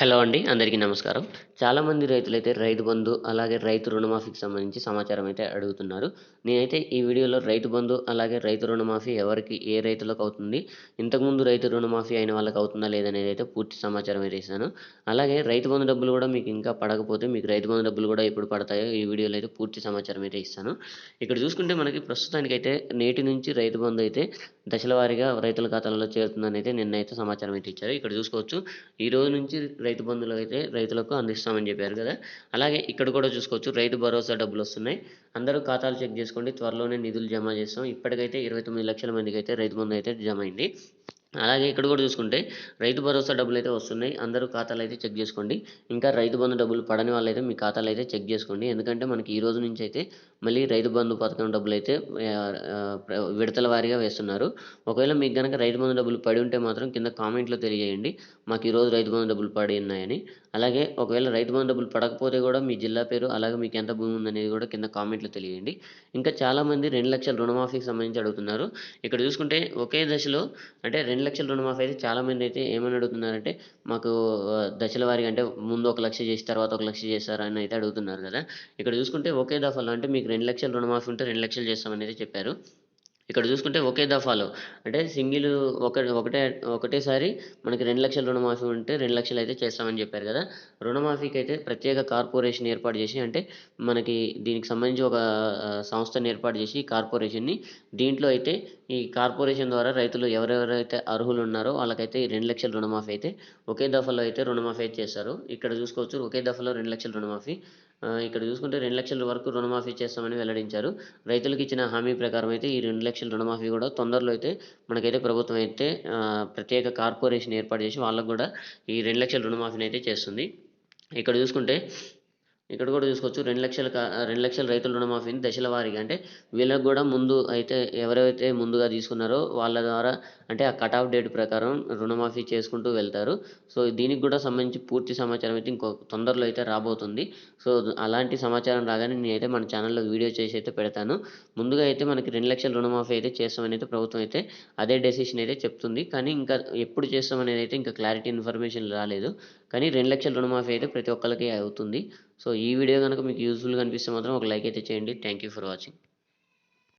Hello అండి అందరికీ నమస్కారం. చాలామంది రైతులైతే రైతు బంధు అలాగే రైతు రుణమాఫీకి సంబంధించి సమాచారం అయితే అడుగుతున్నారు. నేనైతే ఈ వీడియోలో రైతు బంధు అలాగే రైతు రుణమాఫీ ఎవరికి ఏ రైతులకు అవుతుంది ఇంతకుముందు రైతు రుణమాఫీ అయిన వాళ్ళకి అవుతుందా లేదనేది అయితే పూర్తి సమాచారం అయితే ఇస్తాను. అలాగే రైతు బంధు డబ్బులు కూడా మీకు ఇంకా పడకపోతే మీకు రైతు బంధు డబ్బులు కూడా ఎప్పుడు పడతాయో ఈ వీడియోలో అయితే పూర్తి సమాచారం అయితే ఇస్తాను. ఇక్కడ చూసుకుంటే మనకి ప్రస్తుతానికైతే నేటి నుంచి రైతు బంధు అయితే దశల వారీగా రైతుల ఖాతాలలో చేరుతుందని అయితే నిన్న అయితే సమాచారం అయితే ఇచ్చారు. ఇక్కడ చూసుకోవచ్చు. ఈ రోజు నుంచి రైతు బంధువులు అయితే రైతులకు అందిస్తామని చెప్పారు కదా. అలాగే ఇక్కడ కూడా చూసుకోవచ్చు. రైతు భరోసా డబ్బులు వస్తున్నాయి. అందరూ ఖాతాలు చెక్ చేసుకోండి. త్వరలోనే నిధులు జమ చేస్తాం. ఇప్పటికైతే ఇరవై తొమ్మిది లక్షల మందికి అయితే రైతు బంధు అయితే జమ అయింది. అలాగే ఇక్కడ కూడా చూసుకుంటే రైతు భరోసా డబ్బులు అయితే వస్తున్నాయి. అందరూ ఖాతాలు అయితే చెక్ చేసుకోండి. ఇంకా రైతు బంధు డబ్బులు పడని వాళ్ళైతే మీ ఖాతాలు అయితే చెక్ చేసుకోండి. ఎందుకంటే మనకి ఈ రోజు నుంచి అయితే మళ్ళీ రైతు బంధు పథకం డబ్బులు అయితే విడతల వారీగా వేస్తున్నారు. ఒకవేళ మీకు కనుక రైతు బంధు డబ్బులు పడి ఉంటే మాత్రం కింద కామెంట్లో తెలియజేయండి. మాకు ఈరోజు రైతు బంధు డబ్బులు పడి ఉన్నాయని. అలాగే ఒకవేళ రైతు బంధు డబ్బులు పడకపోతే కూడా మీ జిల్లా పేరు అలాగే మీకు ఎంత భూమి ఉందనేది కూడా కింద కామెంట్లో తెలియజేయండి. ఇంకా చాలామంది రెండు లక్షల రుణమాఫీకి సంబంధించి అడుగుతున్నారు. ఇక్కడ చూసుకుంటే ఒకే దశలో అంటే రెండు రెండు లక్షల రుణమాఫీ అయితే చాలామంది అయితే ఏమని అడుగుతున్నారంటే మాకు దశల వారీగా అంటే ముందు ఒక లక్ష చేసి తర్వాత ఒక లక్ష చేస్తారా అని అయితే అడుగుతున్నారు కదా. ఇక్కడ చూసుకుంటే ఒకే దఫాలో అంటే మీకు రెండు లక్షల రుణమాఫీ ఉంటే రెండు లక్షలు చేస్తామని అయితే చెప్పారు. ఇక్కడ చూసుకుంటే ఒకే దఫాలో. అంటే సింగిల్ ఒక ఒకటే ఒకటేసారి మనకి రెండు లక్షల రుణమాఫీ ఉంటే రెండు లక్షలు అయితే చేస్తామని చెప్పారు కదా. రుణమాఫీకి అయితే ప్రత్యేక కార్పొరేషన్ ఏర్పాటు చేసి అంటే మనకి దీనికి సంబంధించి ఒక సంస్థను ఏర్పాటు చేసి కార్పొరేషన్ని దీంట్లో అయితే ఈ కార్పొరేషన్ ద్వారా రైతులు ఎవరెవరైతే అర్హులు ఉన్నారో వాళ్ళకైతే ఈ రెండు లక్షల రుణమాఫీ అయితే ఒకే దఫాలో అయితే రుణమాఫీ అయితే చేస్తారు. ఇక్కడ చూసుకోవచ్చు ఒకే దఫాలో రెండు లక్షల రుణమాఫీ. ఇక్కడ చూసుకుంటే రెండు లక్షల వరకు రుణమాఫీ చేస్తామని వెల్లడించారు. రైతులకు ఇచ్చిన హామీ ప్రకారం అయితే ఈ రెండు లక్షల రుణమాఫీ కూడా తొందరలో అయితే మనకైతే ప్రభుత్వం అయితే ప్రత్యేక కార్పొరేషన్ ఏర్పాటు చేసి వాళ్ళకు కూడా ఈ రెండు లక్షల రుణమాఫీని అయితే చేస్తుంది. ఇక్కడ చూసుకుంటే ఇక్కడ కూడా చూసుకోవచ్చు. రెండు లక్షల రెండు లక్షల రైతుల రుణమాఫీని దశల వారీగా. అంటే వీళ్ళకి కూడా ముందు అయితే ఎవరైతే ముందుగా తీసుకున్నారో వాళ్ళ ద్వారా అంటే ఆ కట్ ఆఫ్ డేట్ ప్రకారం రుణమాఫీ చేసుకుంటూ వెళ్తారు. సో దీనికి కూడా సంబంధించి పూర్తి సమాచారం అయితే ఇంకో తొందరలో అయితే రాబోతుంది. సో అలాంటి సమాచారం రాగానే నేనైతే మన ఛానల్లో వీడియో చేసి అయితే పెడతాను. ముందుగా అయితే మనకి రెండు లక్షల రుణమాఫీ అయితే చేస్తామని అయితే ప్రభుత్వం అయితే అదే డెసిషన్ అయితే చెప్తుంది. కానీ ఇంకా ఎప్పుడు చేస్తామనేది అయితే ఇంకా క్లారిటీ ఇన్ఫర్మేషన్ రాలేదు. కానీ రెండు లక్షల రుణమాఫీ అయితే ప్రతి ఒక్కరికి అవుతుంది. సో ఈ వీడియో కనుక మీకు యూజ్ఫుల్గా అనిపిస్తే మాత్రం ఒక లైక్ అయితే చేయండి. Thank you for watching